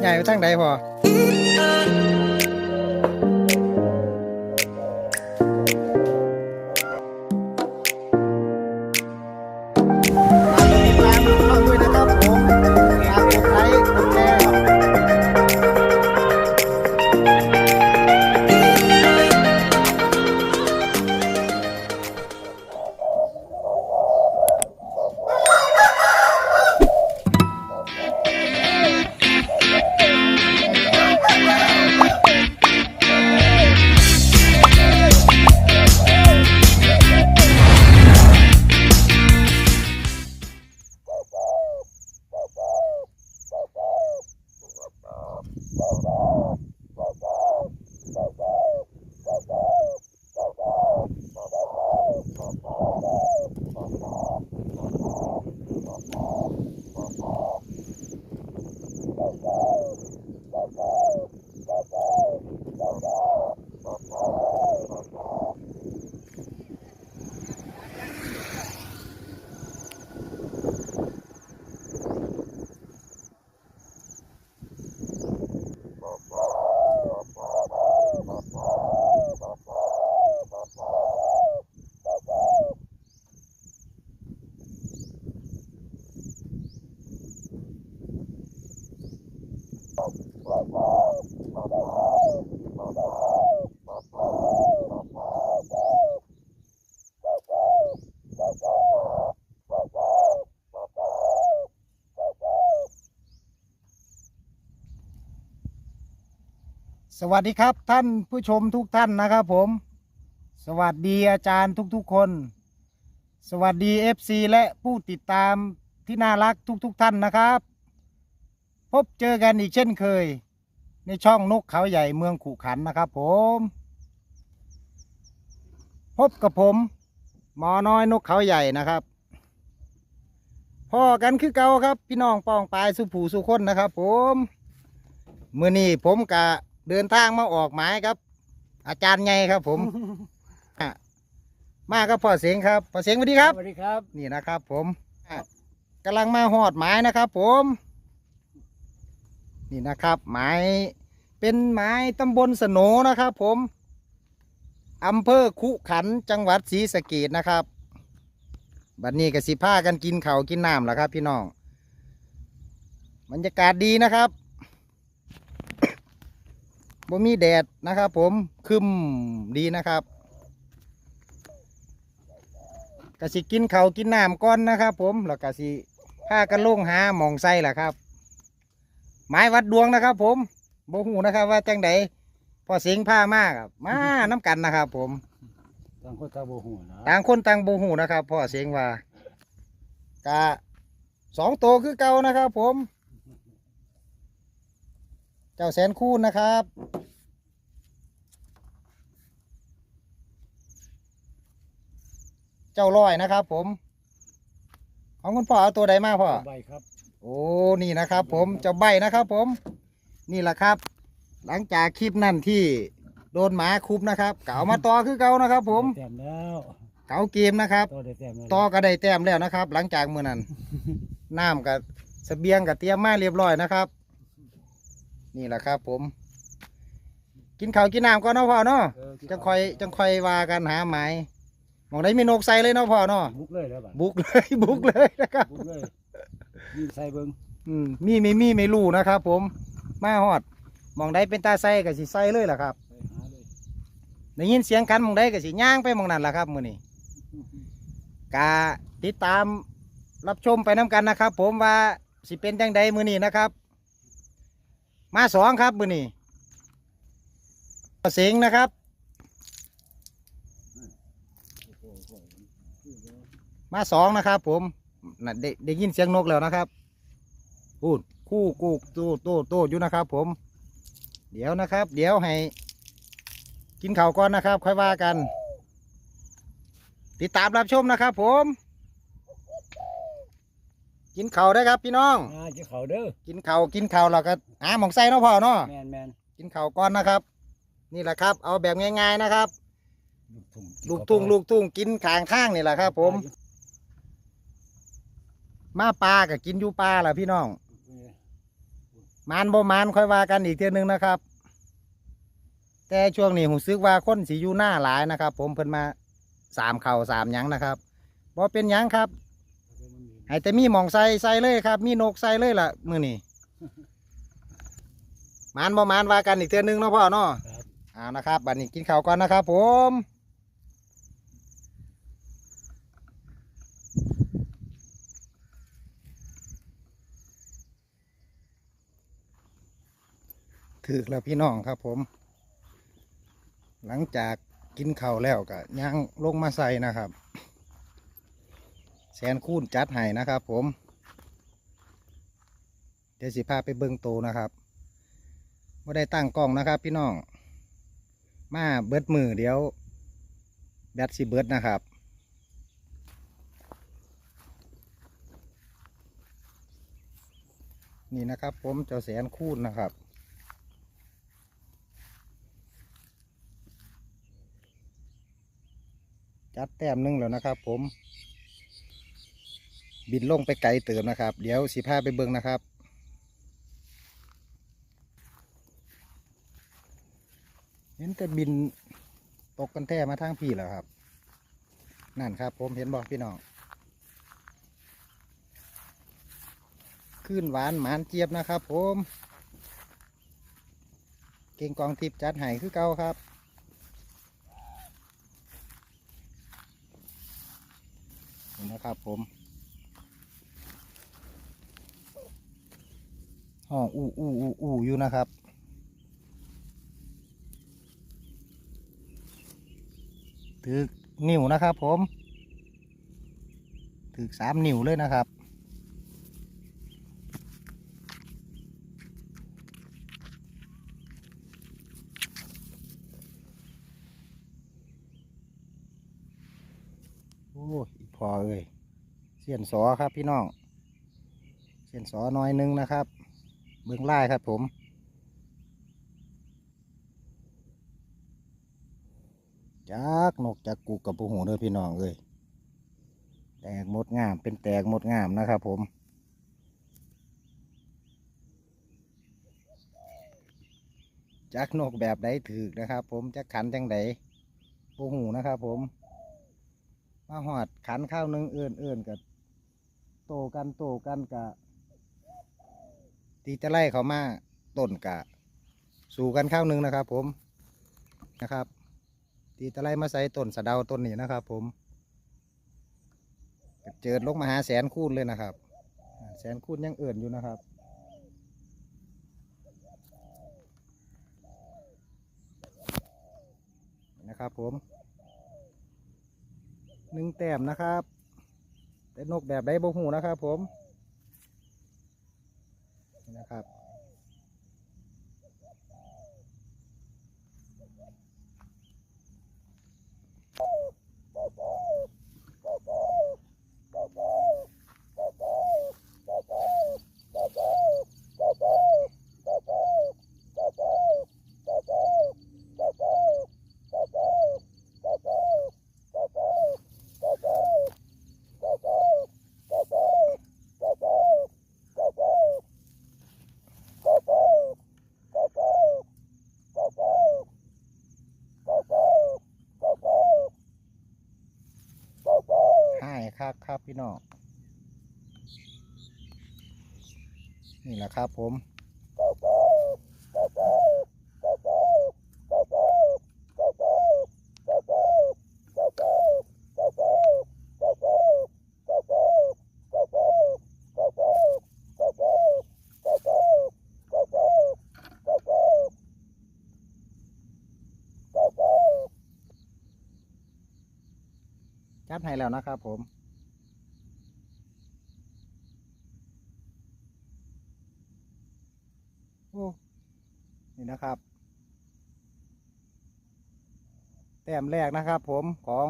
ใหญ่ไปทางใดพอ สวัสดีครับท่านผู้ชมทุกท่านนะครับผม สวัสดีอาจารย์ทุกๆคน สวัสดี FC และผู้ติดตามที่น่ารักทุกๆท่านนะครับ พบเจอกันอีกเช่นเคย ในช่องนกเขาใหญ่เมืองขุขันนะครับผม พบกับผม หมอน้อยนกเขาใหญ่นะครับพ่อกันคือเก่าครับ พี่น้องปองปลายสุผูสุคนนะครับ ผม มือนี้ผมกะ เดินทางมาออกหมายครับ อาจารย์ไงครับผมอะมาครับพ่อเสียงครับพ่อเสียงสวัสดีครับ สวัสดีครับ นี่นะครับ ผมอะกำลังมาหอดหมายนะครับ ผม นี่นะครับ หมายเป็นหมายตำบลสโหนนะครับ ผมอำเภอคุขันธ์จังหวัดศรีสะเกดนะครับบัดนี้ก็สิพากันกินข้าวกินน้ำแล้วครับ พี่น้องบรรยากาศดีนะครับ บ่มีแดดนะครับผมครึมดีนะครับก็สิกินข้าวกินน้ำก่อนนะครับผมแล้วก็สิพากันลงหาหมองไส้ล่ะครับไม้วัดดวงนะครับ ผมบ่หูนะครับ ว่าจังใดพอเสียงผ้ามากมาน้ำกันนะครับ ผมต่างคนต่างโบหูนะต่างคนต่างบ่หูนะครับพ่อเสียงว่ากะสองตัวคือเก่านะครับ ผม เจ้าแสนคูณนะครับ จ้าร้อยนะครับ ผม ของคุณพ่อเอาตัวใดมาพ่อ ใบครับโอ้นี่นะครับ ผมเจ้าใบนะครับ ผม นี่แหละครับ หลังจากคลิปนั่นที่โดนหมาคุบนะครับ เก่ามาต่อคือเก่านะครับ ผมได้แต้มแล้วเก่าเกมนะครับ ต่อได้แต้มแล้วต่อก็ได้แต้มแล้วนะครับ หลังจากมือนั้น น้ำกับเสบียงกับเตรียมมาเรียบร้อยนะครับ นี่แหละครับ ผม กินข้าวกินน้ำก่อนเนาะพ่อเนาะเออจังคอยจังคอยว่ากันหาหมายห มองได้มีนกใส่เลยเนาะพ่อเนาะบุกเลยแล้วบัดบุกเลยบุกเลยนะครับบุกเลยยิงใส่เบิ้งอืมมีไม่มีไม่รู้นะครับ ผมมาฮอดหมองได้เป็นตาใส่กับสิใส่เลยล่ะครับไปหาเลยได้ยินเสียงกันหมองได้กับสิย่างไปหมองนั้นล่ะครับมือนี้กาติดตามรับชมไปน้กันนะครับ ผมว่าสิเป็นจังใดมือนี้นะครับ มาสองครับมือนี้เสียงนะครับ มาสองนะครับ ผมน่ะได้ได้ยินเสียงนกแล้วนะครับพูดคู่กูกโตโตโตอยู่นะครับ ผม เดี๋ยวนะครับ เดี๋ยวให้ กินข้าวก่อนนะครับ ค่อยว่ากัน ติดตามรับชมนะครับ ผม กินข้าวได้ครับ พี่น้อง อ่าเจ้าเขาเด้อกินข้าวกินข้าวเราก็หาหมองไส้เนาะพ่อเนาะแมนแมนกินข้าวก่อนนะครับ นี่แหละครับ เอาแบบง่าย ๆนะครับ ลูกทุ่งลูกทุ่งลูกทุ่งกินขางข้างนี่แหละครับ ผม มาปลากับกินอยู่ปลาแหละพี่น้องมานบ่มานค่อยว่ากันอีกเทียหนึงนะครับ แต่ช่วงนี้ผมซึกว่าคนสีอยู่หน้าหลายนะครับ ผมเพิ่นมาสามเข่าสามหยังนะครับบ่เป็นหยังครับให้แต่มีหมองใส่ใส่เลยครับ มีนกใส่เลยล่ะมือนี้มานบ่มานว่ากันอีกเทื่อนึงเนาะพ่อเนาะครับเอานะครับบัดนี้กินข้าวก่อนนะครับ ผม ถึกแล้วพี่น้องครับผม หลังจากกินข้าวแล้วก็ย่างลงมาใส่นะครับ แสนคูณจัดให้นะครับผม เดี๋ยวสิพาไปเบิ่งโตนะครับไม่ได้ตั้งกล้องนะครับ พี่น้อง มาเบิดมือเดี๋ยวแบตสิเบิดนะครับนี่นะครับผมเจ้าแสนคูณนะครับ จัดแต้มนึงแล้วนะครับ ผม บินลงไปไกลเติมนะครับ เดี๋ยวสิพาไปเบิ่งนะครับเห็นแต่บินตกกันแท้มาทางพี่แล้วครับ นั่นครับ ผมเห็นบอกพี่น้องขึ้นหวานหมานเจี๊ยบนะครับ ผม เก่งกองทิพย์จัดให้คือเก่าครับ นะครับผมห้องอู้อู้อู้อู้อยู่นะครับถือนิ้วนะครับผมถือสามนิ้วเลยนะครับโอ้ย อีพอเอ้ยเสียนสอครับพี่น้องเสียนสอน้อยหนึงนะครับ เบื้องล่ายครับผมจากนกจากกูกับปูหูเด้อพี่น้องเอ้ยแตกหมดงามเป็นแตกหมดงามนะครับผมจากนกแบบใดถือนะครับ ผมจากขันจังใดปูหูนะครับผม มาหอดขันข้าวหนึงเอื่นเอื่นกับโตกันโตกันกะตีจะไล่เขามาต้นกะ สู่กันข้าวหนึงนะครับ ผมนะครับ ตีตะไลมาใส่ต้นสะเดาต้นนี้นะครับ ผมเจิดลงมาหาแสนคูณเลยนะครับ แสนคูณยังเอื่นอยู่นะครับนะครับผม หนึ่งแต้มนะครับ แต่นกแบบได้บ่หูนะครับผมนะครับ ให้ครับครับพี่น้อง นี่แหละครับผม จัดให้แล้วนะครับผม โอ้ นี่นะครับ แต้ มแรกนะครับผมของ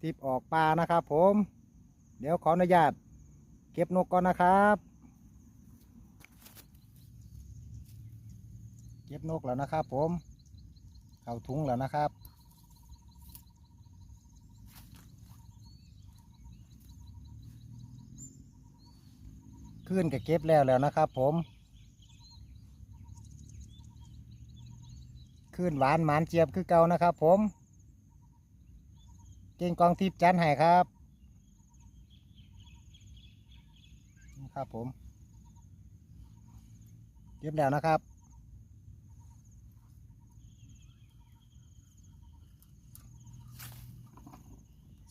ทิปออกปลานะครับผม เดี๋ยวขออนุญาตเก็บนกก่อนนะครับ เก็บนกแล้วนะครับผมเข้าถุงแล้วนะครับขึ้นก็เก็บแล้วแล้วนะครับผม ขึ้นหวานหมานเจี๊ยบคือเก่านะครับ ผมเก่งกองทิพย์จันให้ครับนี่ครับผมเก็บแล้วนะครับ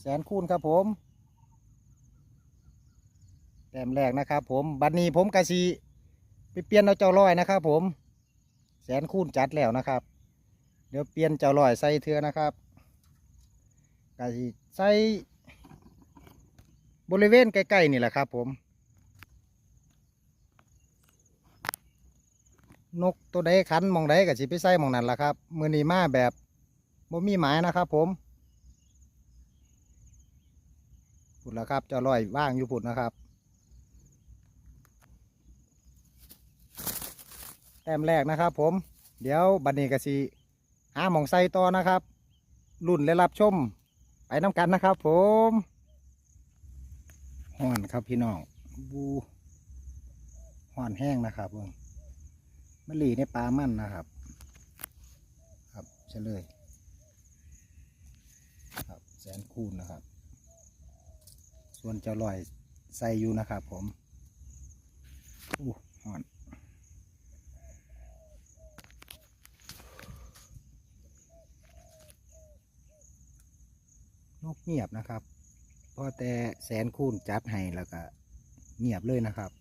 แสนคูณครับผม แต้มแรกนะครับผม บัดนี้ผมกะสีไปเปลี่ยนเอาเจ้าลอยนะครับผม แสนคูณจัดแล้วนะครับ เดี๋ยวเปลี่ยนเจ้าลอยใส่เทือนะครับกะสีใส่บริเวณใกล้ๆนี่แหละครับผม นกตัวใดขันมองใดก็สิไปใส่มองนั้นล่ะครับ มือนีมาแบบบ่มีหมายนะครับผมพุ่นแล้วครับเจ้าลอยว่างอยู่พุ่นนะครับ แต้มแรกนะครับผม เดี๋ยวบัดนี้ก็สิาหมองใสต่อนะครับรุ่นและรับชม ไปน้ำกันนะครับ ผมห่อนครับพี่น้องบูห่อนแห้งนะครับเบิ่งมะลีในปลามั่นนะครับ ครับเฉลยครับแสนคูณนะครับ ส่วนเจ้าลอยใส่อยู่นะครับ ผมอู้ห่อน กเงียบนะครับพอแต่แสนคูณจัดให้แล้วก็เงียบเลยนะครับ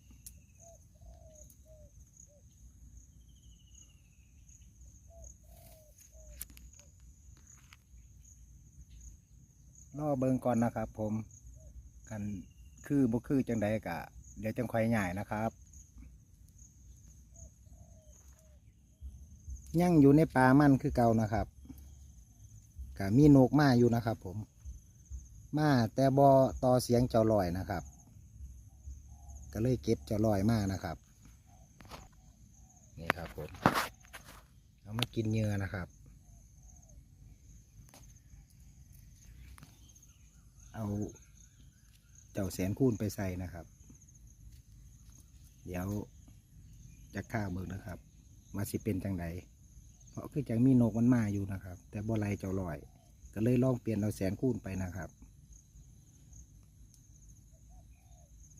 รอเบิงก่อนนะครับ ผมกันคือบ่คือจังใดกะ เดี๋ยวจังค่อยใหญ่นะครับยังอยู่ในป่ามันคือเก่านะครับก็มีนกมาอยู่นะครับผม มาแต่บอต่อเสียงเจ้าลอยนะครับ ก็เลยเก็บเจ้าลอยมานะครับ นี่ครับผมเอามากินเหยื่อนะครับ เอาเจ้าแสนคูณไปใส่นะครับ เดี๋ยวจะข้าวเบิกนะครับ มาสิเป็นจังไดเพราะคือจังมีนกมันมาอยู่นะครับ แต่บ่ไรเจ้าลอย ก็เลยลองเปลี่ยนเอาแสนคูณไปนะครับ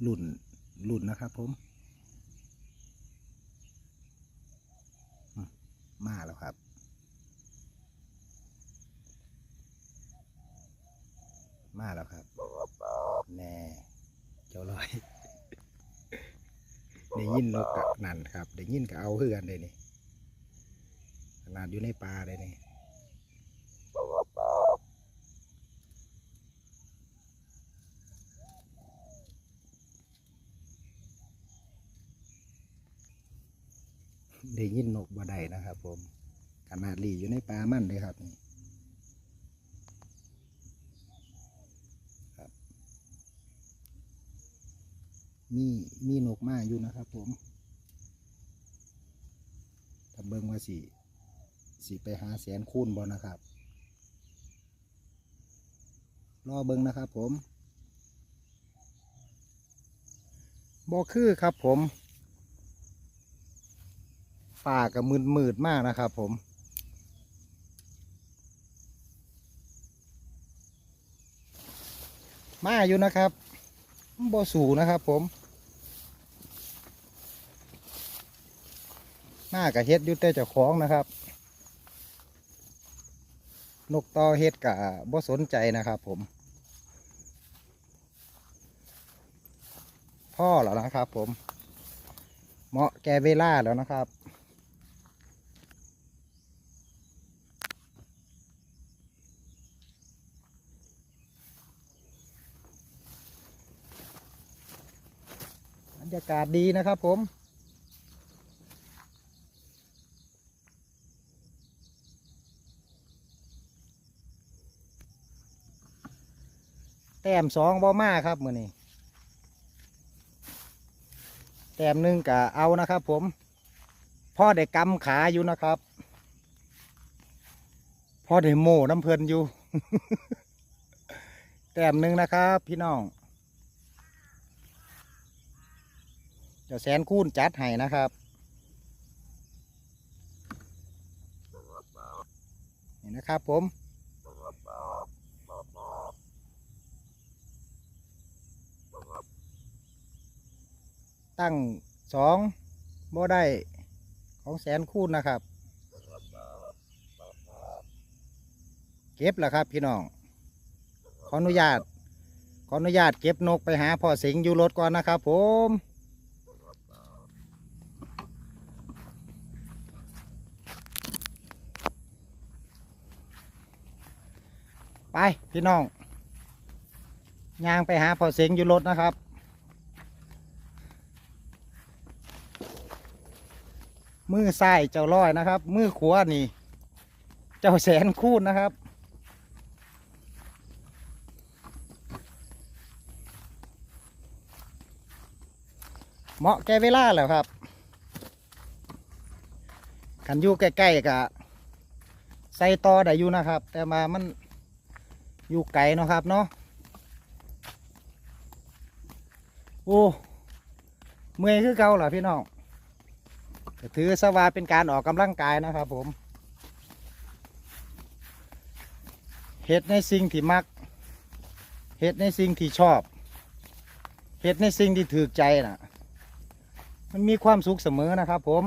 รุ่นรุ่นนะครับผมอืมมาแล้วครับ มาแล้วครับ แน่เจ้าลอย ได้ยินนกกะนั่นครับ ได้ยินก็เอาเฮือนเลยนี่ขนาดอยู่ในป่าเลยนี่ได้ยินนกบ่ได้นะครับ ผมขนาดหลีอยู่ในป่ามันเลยครับนี่ครับ มีมีนกมาอยู่นะครับ ผมถ้าเบิ่งว่าสิสิไปหาแสนคูณบอนะครับ รอเบิ่งนะครับ ผมบอคือครับผม ป่ากับมืดมืดมากนะครับผม มาอยู่นะครับบสูนะครับผมหน้ากับเฮ็ดยุต่เจ้าของนะครับ นกต่อเฮ็ดกะบ่สนใจนะครับผมพ่อแล้วนะครับผม เหมาะแก่เวลาแล้วนะครับ รยากาศดีนะครับผม แต้มสองบอมาครับมือนี้แต้มหนึ่งกะเอานะครับผม พ่อได้กำขาอยู่นะครับ พ่อได้โม่น้ำเพลินอยู่ แต้มหนึ่งนะครับพี่น้อง เจ้าแสนคูณจัดให้นะครับนี่นะครับผมตั้งสองบ่ได้ของแสนคูณนะครับ เก็บแล้วครับพี่น้อง ขออนุญาต ขออนุญาตเก็บนกไปหาพ่อสิงอยู่รถก่อนนะครับผม ไปพี่น้องย่างไปหาพ่อสิงอยู่รถนะครับ มือซ้ายเจ้าร้อยนะครับ มือขวานี่ เจ้าแสนคูณนะครับเหมาะแก่เวลาแล้วครับขันอยู่ใกล้ๆกับใส่ต่อได้อยู่นะครับ แต่มามัน อยู่ไกลเนาะครับเนาะโอ้เมื่อยคือเก่าเหรอพี่น้องถือสวาเป็นการออกกำลังกายนะครับผมเฮ็ดในสิ่งที่มักเฮ็ดในสิ่งที่ชอบเฮ็ดในสิ่งที่ถูกใจน่ะ มันมีความสุขเสมอนะครับผม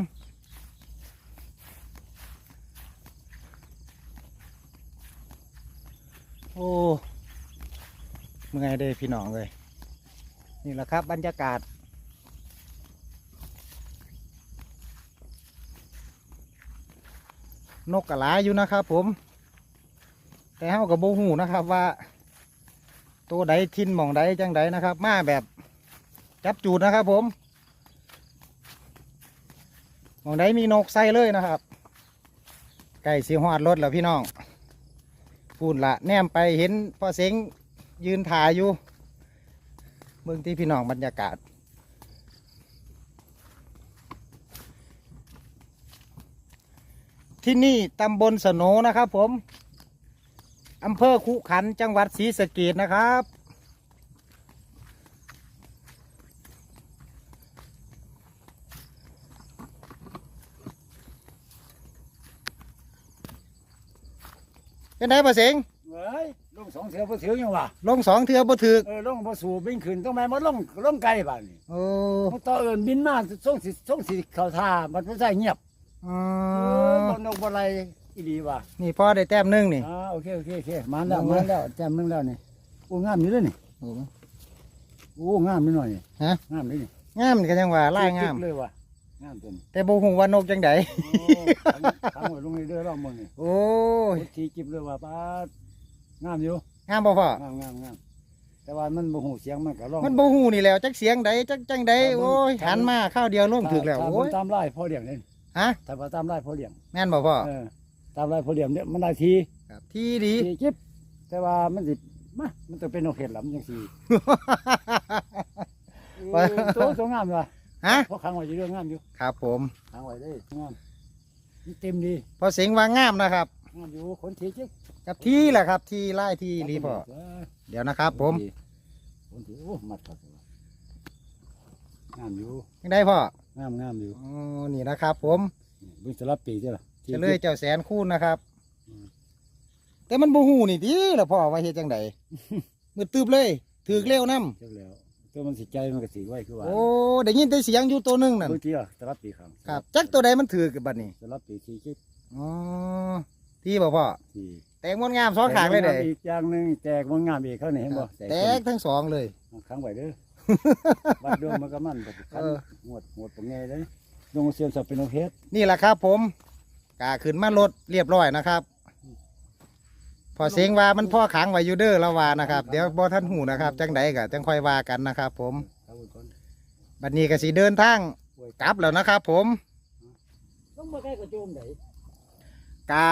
โอ้ เมื่อยเด้พี่น้องเลยนี่แหละครับบรรยากาศ นกกระลาอยู่นะครับผม แต่เฮากับโบหูนะครับว่า ตัวใดทินหมองใดจังใดนะครับ มาแบบจับจูดนะครับผมหมองใดมีนกใส่เลยนะครับ ไก่สีหอดรถแล้วพี่น้องพูดละแนมไปเห็นพ่อเสง ยืนถ่ายอยู่เบื้องที่พี่น้องบรรยากาศ ที่นี่ตำบลสนนะครับผมอำเภอคุขันจังหวัดศรีสะเกดนะครับเป็นไงพ่อเสงเฮ้ยง สองเสือบ่เสือยังวะลงสองเทือบ่ถึกเออลงบ่สู่บินขึ้นต้องแม่นบ่ลงลงไกลบ้านนี่โอ้มันต่อเอิ้นบินมาส่งสิส่งสิเข้าท่ามันบ่ใช่เงียบอ๋เอออบ่นกบ่ไรอีหลีว่ะนี่พ่อได้แต้มหนึงนี่ อ่าโอเคโอเคโอเคมาแล้วลงมามาแล้วแจ่มนึงแล้วนี่โอ้งามอยู่เด้อนี่โอ้งามนิดหน่อยนี่ฮะ งามเลยนี่งามกันยังว่าไล่งามจิ๊กๆเลยว่ะงามตัวนี้แต่บ่ฮู้ว่านกจังไดโอ้ขังขังไว้ลงเรื่อยๆรอบเมืองนี่ โอ้ย ทีจิบเลยว่าป้าด งามอยู่งามบ่พ่องามงามงามแต่ว่ามันบ่หูเสียงมันก็ร้องมันบ่ฮู้นี่แหล้วจักเสียงใดจักจังใดโอ้ยหันมาข้าวเดียวล่มถึกแล้วถ้าโอ้ยตามไล่พ่อเลี้ยงนี่ฮะถ้าว่าตามไล่พ่อเลี้ยงแม่นบ่พ่อเออตามไล่พ่อเลี้ยงเนี่ยมันได้ทีครับที่ดีทีจิบแต่ว่ามันสิมามันต้องเป็นนกเห็ดหลำจังซี่เออตัวตัวงามอยู่ว่ะฮะเพราะขังไว้อยู่เรื่องงามอยู่ครับผมขังไว้ได้งามมันเต็มดีพอเสียงว่างามนะครับงามอยู่คนทีจิบ กับที่แหละครับ ที่ไล่ที่รีพ่อเออเดี๋ยวนะครับ ผมคนทีโอ้มัดครับงามอยู่ยังได้พ่องามงามอยู่อ๋อนี่นะครับ ผมเบึงสลับปีเจ้าล่ะจะเลยเจ้าแสนคูณนะครับอืมแต่มันบ่ฮู้นี่ติล่ะพ่อว่าเฮ็ดจังไดมือตึบเลยถึกเร็วนํเจ้าแล้วตัวมันสิใจมันก็สิไว้คือว่าโอ้ได้ยินแต่เสียงอยู่ตัวหนึงนั่นเบิ่งทีอะสลับปีครั้งครับจักตัวใดมันถือกับบัดนี้สลับปีทีจิบอ๋อที่บ่พ่อที แตงมดงามสองขางเลยเด้แตกอีกอย่างหนึงแตกมันงามอีกเขานี่เห็นบ่แตกทั้งสองเลยขังไว้เด้อบัดดวงมันก็มันบัดคันเออหวดหวดตรงไงเลยลงเสียมสับเป็นโอเคสนี่แหละครับ ผมกาขึ้นมารถเรียบร้อยนะครับ พอเสียงว่ามันพ่อขังไว้อยู่เด้อละว่านะครับ เดี๋ยวบ่ท่านหูนะครับจังใดก็จังค่อยว่ากันนะครับ ผมเอาไว้ก่อนบัดนี้ก็สิเดินทางกลับแล้วนะครับ ผมต้องมาใกล้กระโจมไหนกา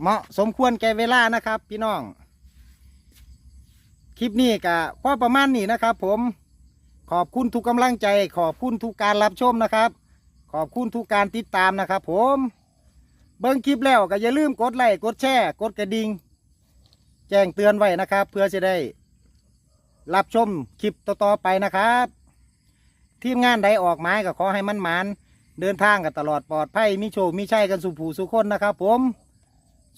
เหมาะสมควรแก่เวลานะครับ พี่น้อง คลิปนี้ก็พอประมาณนี้นะครับ ผมขอบคุณทุกกำลังใจ ขอบคุณทุกการรับชมนะครับ ขอบคุณทุกการติดตามนะครับ ผม เบิ่งคลิปแล้วก็อย่าลืมกดไลค์กดแชร์กดกระดิ่งแจ้งเตือนไว้นะครับ เพื่อจะได้ รับชมคลิปต่อๆไปนะครับ ทีมงานใดออกไม้ก็ขอให้มันหมานเดินทางกันตลอดปลอดภัยมีโชคมีชัยกันสุผูสุคนนะครับ ผม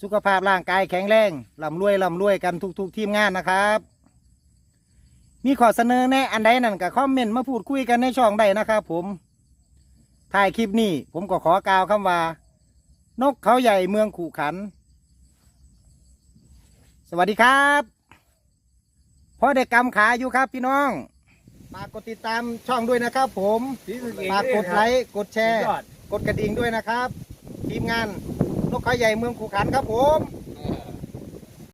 สุขภาพร่างกายแข็งแรงร่ำรวยร่ำรวยกันทุกๆทีมงานนะครับ มีข้อเสนอแนะอันใดนั่นก็คอมเมนต์มาพูดคุยกันในช่องได้นะครับผมถ่ายคลิปนี้ผมก็ขอกล่าวคำว่า นกเขาใหญ่เมืองขู่ขัน สวัสดีครับพ่อเด็กกำขาอยู่ครับพี่น้องฝากกดติดตามช่องด้วยนะครับ ผมฝากกดไลค์กดแชร์ กดกระดิ่งด้วยนะครับ ทีมงาน นกขาใหญ่เมืองขู่ขันครับผม